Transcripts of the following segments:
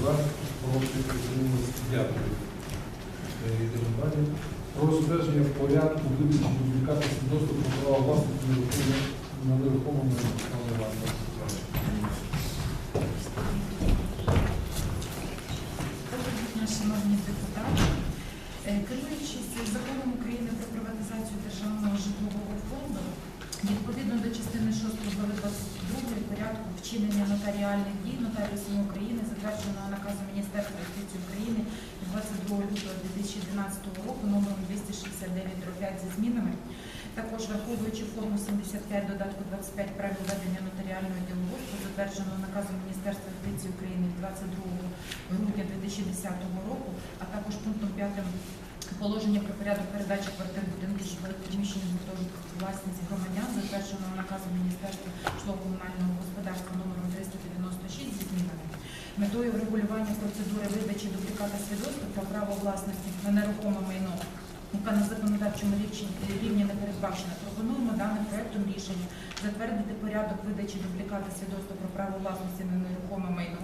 за, проти, утримались. Дякую. Е. Про збереження порядку видачі дубліката свідоцтва про права власності на нерухомому Доброго шановні депутати. Е, Керуючись законом України про приватизацію державного житлового фонду, відповідно до частини 6 глави 22 порядку вчинення нотаріальних дій нотаріусами України, затвердженого наказом Міністерства юстиції України 22 лютого 2012 року номером 269 5 зі змінами, також враховуючи форму 75 додатку 25 правил ведення нотаріального діловодства, затвердженого наказом Міністерства юстиції України 22 грудня 2010 року, а також пунктом 5 положення про порядок передачі квартир будинків житлових приміщень гуртожитків власність громадян, затвердженого наказом Міністерства житлово-комунального господарства номером 396 зі змінами. Метою врегулювання процедури видачі дубліката свідоцтва про право власності на нерухоме майно, яка на законодавчому рівні- не передбачена, пропонуємо даним проектом рішення затвердити порядок видачі дубліката свідоцтва про право власності на нерухоме майно,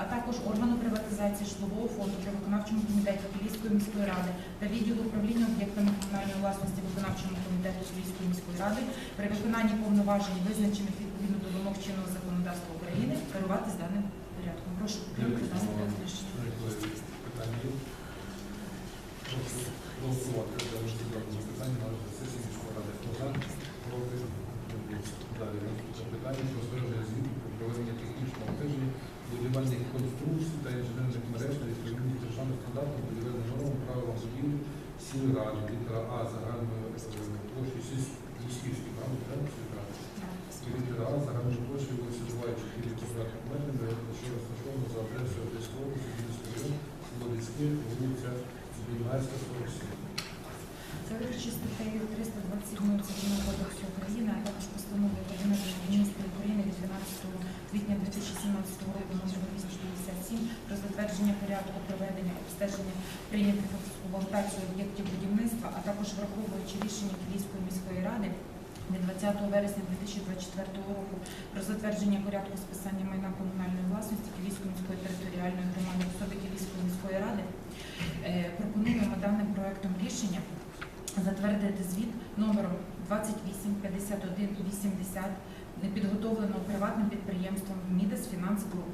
а також органу приватизації житлового фонду при виконавчому комітеті Київської міської ради та відділу управління об'єктами комунальної власності виконавчому комітету Київської міської ради при виконанні повноважень, визначених відповідно до вимог чинного законодавства України, керувати з даним порядком. Прошу. Питання голосувати за питання на сесії міської ради. Хто за? Проти? Далі. Питання про збереження звіту про проведення технічного обстеження будівельних конструкцій та інженерних мереж на відповідність державних стандартів будівельних норм правилам будівлі сільради. Літера А загальною е, площею сільськівських так? Сільради. Літера А площею вулиці Жуває 4 квадратних метрів, що розташовано за адресою Одеського області, Київського району, село Ліцьке, вулиця Збільнайська, 47. Керуючи статтею 327 Цивільного кодексу України, а також постановою Кабінету міністрів 12 квітня 2017 року номер 257 про затвердження порядку проведення обстеження прийнятих експлуатацію об'єктів будівництва, а також враховуючи рішення Київської міської ради від 20 вересня 2024 року про затвердження порядку списання майна комунальної власності Київської міської територіальної громади. Особи Київської міської ради, е, пропонуємо даним проектом рішення затвердити звіт номером 28 51 80 підготовленого приватним підприємством Мідас Фінанс Груп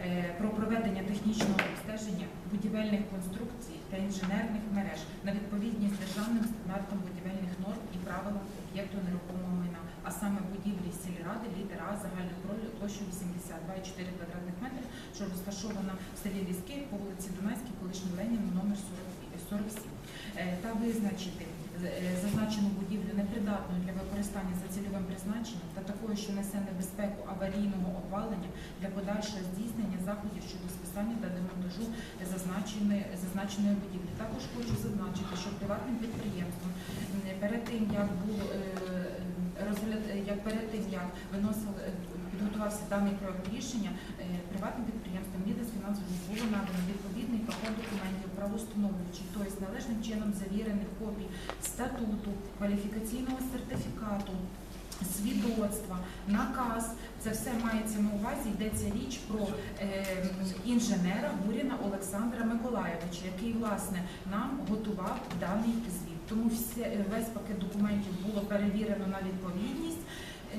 е, про проведення технічного обстеження будівельних конструкцій та інженерних мереж на відповідність державним стандартам будівельних норм і правилам об'єкту нерухомого майна, а саме будівлі сільради літера А загальною площею 82,4 квадратних метрів, що розташована в селі Ліське по вулиці Дунайській, колишній Леніну, номер 40 47 Е, та визначити зазначену будівлю непридатною для використання за цільовим призначенням та такою, що несе небезпеку аварійного обвалення для подальшого здійснення заходів щодо списання та демонтажу зазначеної, зазначеної будівлі. Також хочу зазначити, що приватним підприємством перед тим як було е, розгляд, е, як перед тим як виносив е, підготувався даний проект рішення, е, приватним підприємством Мідас фінансово було надано відповідний пакет документів правоустановлюючих, тобто належним чином завірених копій статуту, кваліфікаційного сертифікату. Свідоцтва, наказ, це все мається на увазі. Йдеться річ про е, інженера Гуріна Олександра Миколаєвича, який власне нам готував даний звіт. Тому все, весь пакет документів було перевірено на відповідність. Е,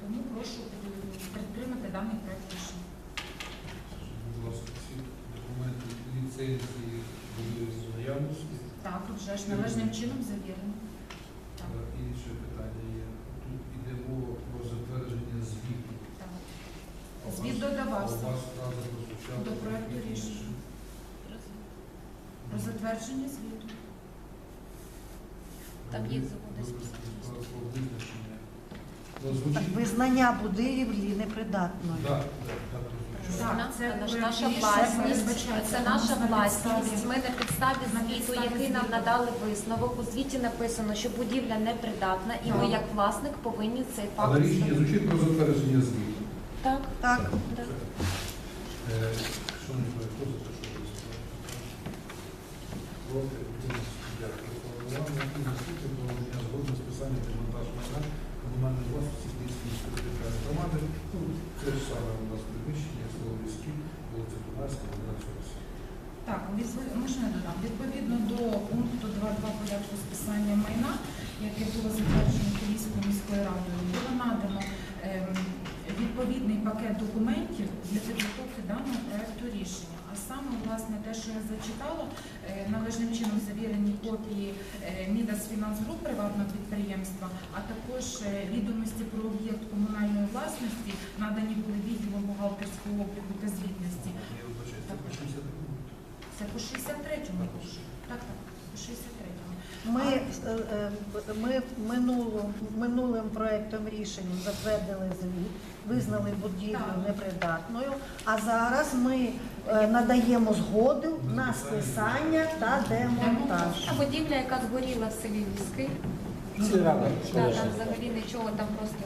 тому прошу е, підтримати даний проект рішення. Будь ласка, всі документи ліцензії були в наявності. Так, вже ж належним чином завірено. Так, Е, Інше питання є. Тут іде мова про затвердження звіту. так. А у Звіт вас- додавався. а У вас фраза прозвучала. До проекту трохи рішення. Про затвердження звіту. Там є Ви- заводи ви списані. про- про визначення. Ну, звучить. визнання будівлі непридатною. Так, так, так. Так, це це наша власність. передбачається Це наша на власність. підставі. Ми на підставі На звіту, підставі який нам звіту. надали висновок. У звіті написано, що будівля непридатна, і Так. як власник повинні цей факт. Але рішення встановити. звучить про затвердження звіту. Так, Так, так. Е, Шановні колеги, хто за те, що голосувати? Проти? Утримались? Дякую. Голосування. І наступне положення згодно з писанням демонтаж майна комунальної власності Київської міської територіальної громади. Ну, Це ж саме у нас приміщення, Ліські, вулиця ласка, Володимир Федорович. Так, можна я додам? Відповідно до пункту 2.2 порядку списання майна, яке було затверджено Київською міською радою, було надано ем, відповідний пакет документів для підготовки даного проєкту рішення. А саме, власне, те, що я зачитала, е, належним чином завірені копії е, Мідас Фінансгруп приватного підприємства, а також е, відомості про об'єкт комунальної власності надані були відділом бухгалтерського обліку та звітності. Це по 60 Це по 63-му. Так, так, по 63-му. Ми, е, е, ми минуло- минулим проектом рішенням затвердили звіт, визнали будівлю непридатною, а зараз ми е, надаємо згоду на списання та демонтаж. А будівля, яка згоріла в селі. Да, там взагалі нічого, там просто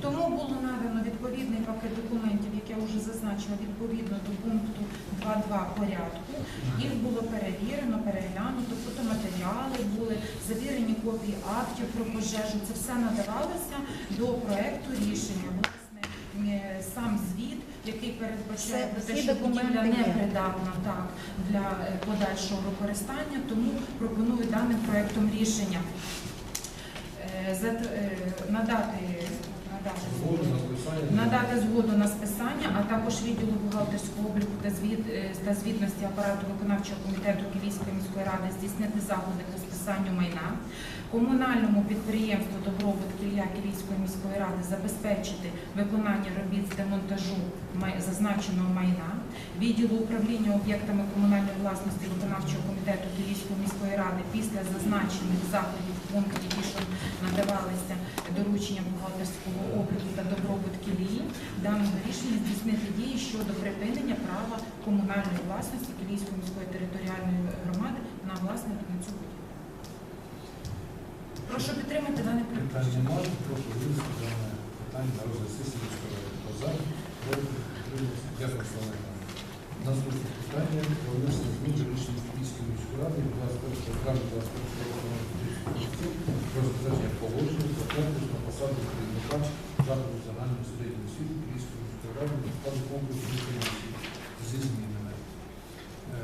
Тому було надано як я відповідно до пункту 2.2 порядку. Їх було перевірено, переглянуто, фотоматеріали були, завірені копії актів про пожежу. Це все надавалося до проекту рішення. Власне, сам звіт, який передбачає про те, що будівля є. непридатна так, для е, подальшого використання, тому пропоную даним проектом рішення е, е, надати, надати Згоду на списання. а також відділу бухгалтерського обліку та звіт е, та звітності апарату виконавчого комітету Київської міської ради здійснити заходи по списанню майна. Комунальному підприємству Добробут Кілля Київської міської ради забезпечити виконання робіт з демонтажу зазначеного майна, відділу управління об'єктами комунальної власності виконавчого комітету Київської міської ради після зазначених заходів в пункті, ті, що надавалися доручення бухгалтерського обліку та добробут Кілії, даного рішення здійснити дії щодо припинення права комунальної власності Київської міської територіальної громади на власник на цю будівлю. Прошу підтримати дане проект. немає, прошу винести дане питання на розгляд сесії проти, утримався. Дякую, Слава Наступне питання про внесення змін до рішення Київської міської ради 21 травня 21 року номер 37 про затвердження положення конкурс на посаду керівника закладу загальної середньої освіти Київської міської ради складу конкурсу комісії зі змінами. Е,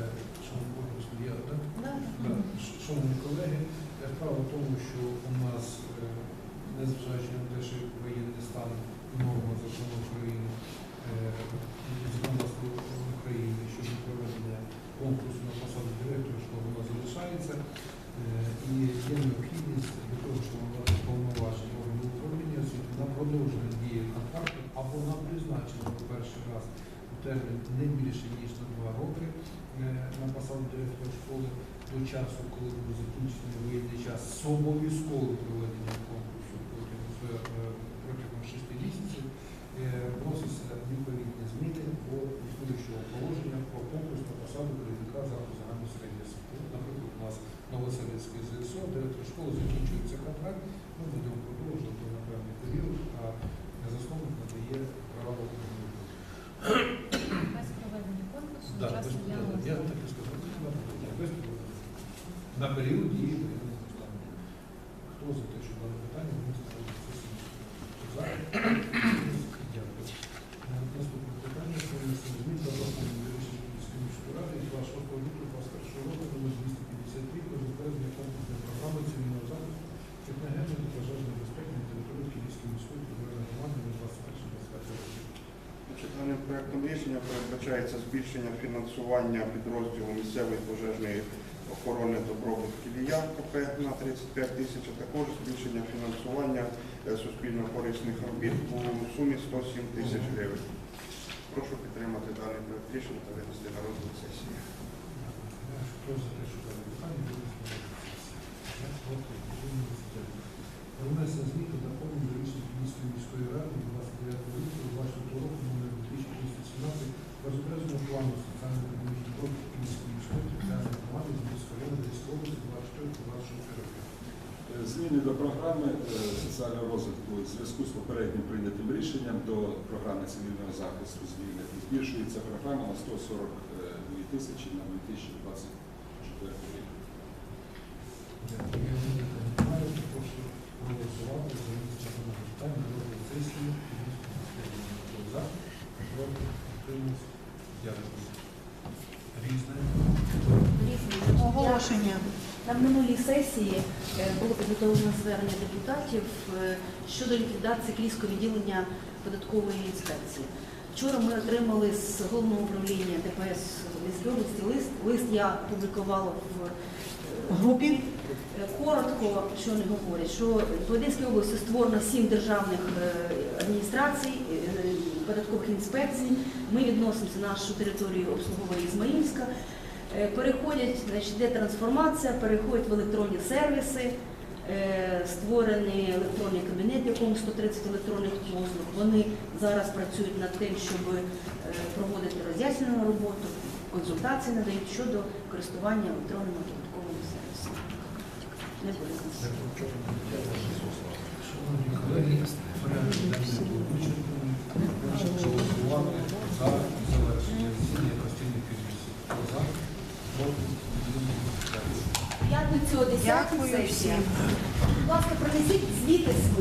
Шановні колеги, справа в тому, що у нас, е, незважаючи на те, що воєнний стан норма закону України, е, законодавство України щодо проведення конкурсу на посаду директора школи вона залишається. Е, І є необхідність для того, щоб надати повноваження органу управління освіти на продовження дії контракту або на призначення в перший раз у термін не більше ніж на два роки е, на посаду директора школи до часу, коли буде закінчений воєнний час з обов'язковим проведенням конкурсу протягом, е, протягом шести місяців. Е, Вносяться відповідні зміни до існуючого положення про конкурс на посаду керівника закладу загальної середньої освіти. Наприклад, у нас Новоселицький ЗСО, директор школи закінчується контракт, ми будемо продовжувати на певний період, а засновник надає право виконувати. без проведення конкурсу Да, час без- я я так і сказав. Без проблем. На період дії воєнного стану. Хто за те, що дане питання винести на сесію? За? Дякую. Е, Наступне питання про внесення змін до доповнення рішення Київської міської ради від 26 лютого 2021 року номер 253 про затвердження комплексної програми цивільного захисту техногенної та пожежної безпеки на території Київської міської територіальної громади на 21-25 років. Значить, Даним проектом рішення передбачається збільшення фінансування підрозділу місцевої пожежної охорони добробут Кілія КП на 35 тисяч, а також збільшення фінансування е, суспільно-корисних робіт у сумі 107 тисяч гривень. Прошу підтримати даний проект рішення та винести на розгляд сесії. Внесення змін до доповнення до рішення міської ради 29 лютого 24 року номер 2217 про затвердження плану соціально-економічного розвитку Київської міської територіальної громади з міської району Одеської області 24-26 років. Зміни до програми е, соціального розвитку у зв'язку з попереднім прийнятим рішенням до програми цивільного захисту звільнених збільшується програма на 142 тисячі на 2024 рік. Дякую. Я ніякого не маю, то прошу проголосувати за винесення даного питання на розгляд сесії. Хто за? Проти? Утримались? Дякую. Різне. Оголошення. На минулій сесії е, було підготовлено звернення депутатів е, щодо ліквідації Київського відділення податкової інспекції. Вчора ми отримали з головного управління ДПС Львівської області лист. Лист я публікувала в е, Групі. Коротко, що вони говорять, що в Одеській області створено сім державних адміністрацій, податкових інспекцій. Ми відносимося нашу територію обслуговує Ізмаїльська. Е, Переходять, значить, йде трансформація, переходять в електронні сервіси, е, створений електронний кабінет, в якому 130 електронних послуг. Вони зараз працюють над тим, щоб е, проводити роз'яснену роботу, консультації надають щодо користування електронними податковими сервісами. Не буде Шановні колеги, порядок денний був вичерпаний. Прошу проголосувати за завершення засідання постійної комісії. Хто за? Проти? Утримались? Дякую. В П'ятницю о 10 Дякую сесія. Будь ласка, принесіть звіти свої.